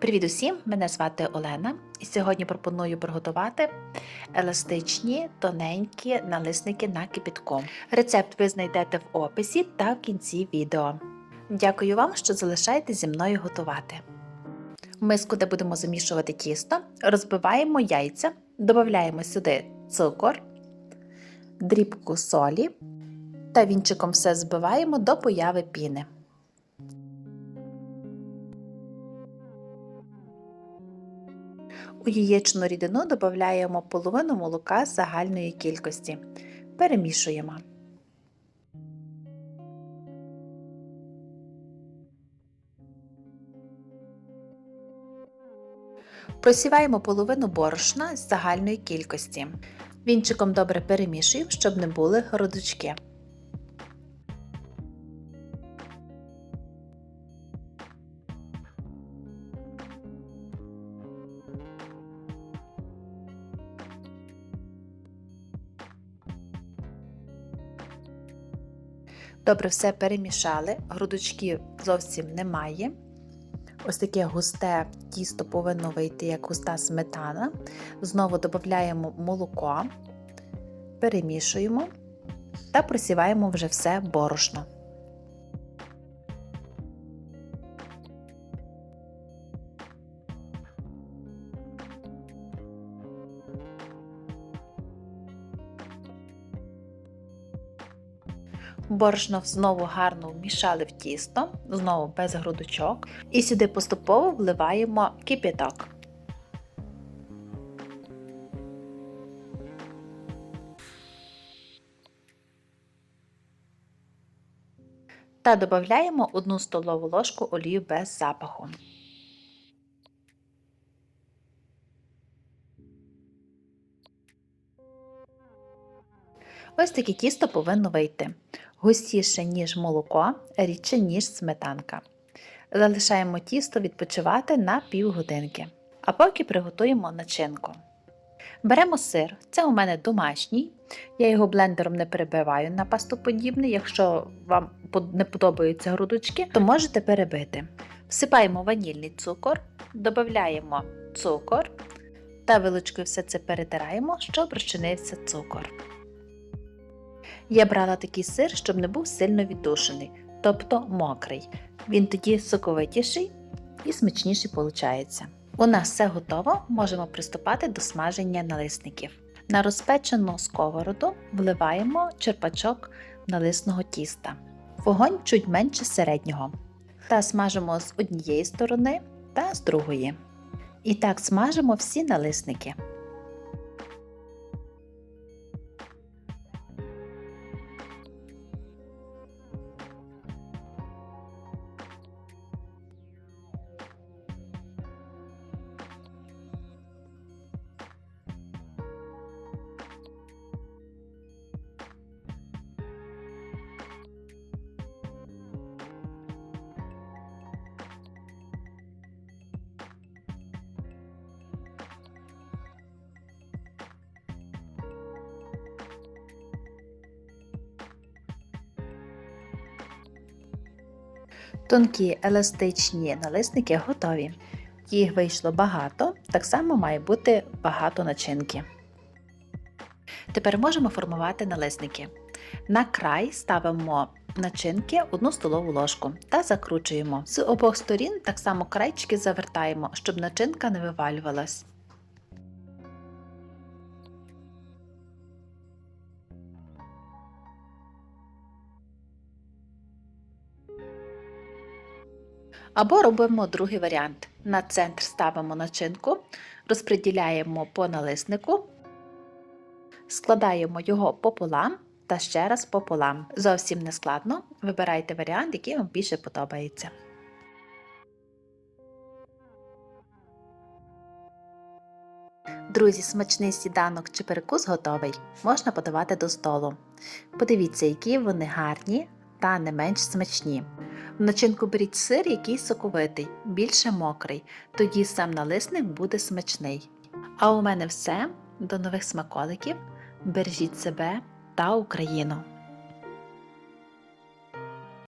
Привіт усім! Мене звати Олена, і сьогодні пропоную приготувати еластичні тоненькі налисники на кипятку. Рецепт ви знайдете в описі та в кінці відео. Дякую вам, що залишаєте зі мною готувати. В миску, де будемо замішувати тісто, розбиваємо яйця, додаємо сюди цукор, дрібку солі та вінчиком все збиваємо до появи піни. У яєчну рідину додаємо половину молока загальної кількості. Перемішуємо. Просіваємо половину борошна з загальної кількості. Вінчиком добре перемішуємо, щоб не були грудочки. Добре все перемішали, грудочків зовсім немає. Ось таке густе тісто повинно вийти як густа сметана. Знову додаємо молоко, перемішуємо та просіваємо вже все борошно. Борошно знову гарно вмішали в тісто, знову без грудочок. І сюди поступово вливаємо кип'яток. Та додаємо 1 столову ложку олію без запаху. Ось таке тісто повинно вийти. Густіше, ніж молоко, рідше, ніж сметанка. Залишаємо тісто відпочивати на півгодинки. А поки приготуємо начинку. Беремо сир, це у мене домашній. Я його блендером не перебиваю на пастоподібний. Якщо вам не подобаються грудочки, то можете перебити. Всипаємо ванільний цукор, додаємо цукор та вилочкою все це перетираємо, щоб розчинився цукор. Я брала такий сир, щоб не був сильно віддушений, тобто мокрий. Він тоді соковитіший і смачніший виходить. У нас все готово, можемо приступати до смаження налисників. На розпечену сковороду вливаємо черпачок налисного тіста. Вогонь чуть менше середнього. Та смажимо з однієї сторони та з другої. І так смажимо всі налисники. Тонкі еластичні налисники готові. Їх вийшло багато, так само має бути багато начинки. Тепер можемо формувати налисники. На край ставимо начинки 1 столову ложку та закручуємо. З обох сторін так само крайчики завертаємо, щоб начинка не вивалювалась. Або робимо другий варіант. На центр ставимо начинку, розподіляємо по налиснику, складаємо його пополам та ще раз пополам. Зовсім не складно. Вибирайте варіант, який вам більше подобається. Друзі, смачний сніданок чи перекус готовий. Можна подавати до столу. Подивіться, які вони гарні та не менш смачні. В начинку беріть сир, який соковитий, більше мокрий, тоді сам налисник буде смачний. А у мене все. До нових смаколиків. Бережіть себе та Україну!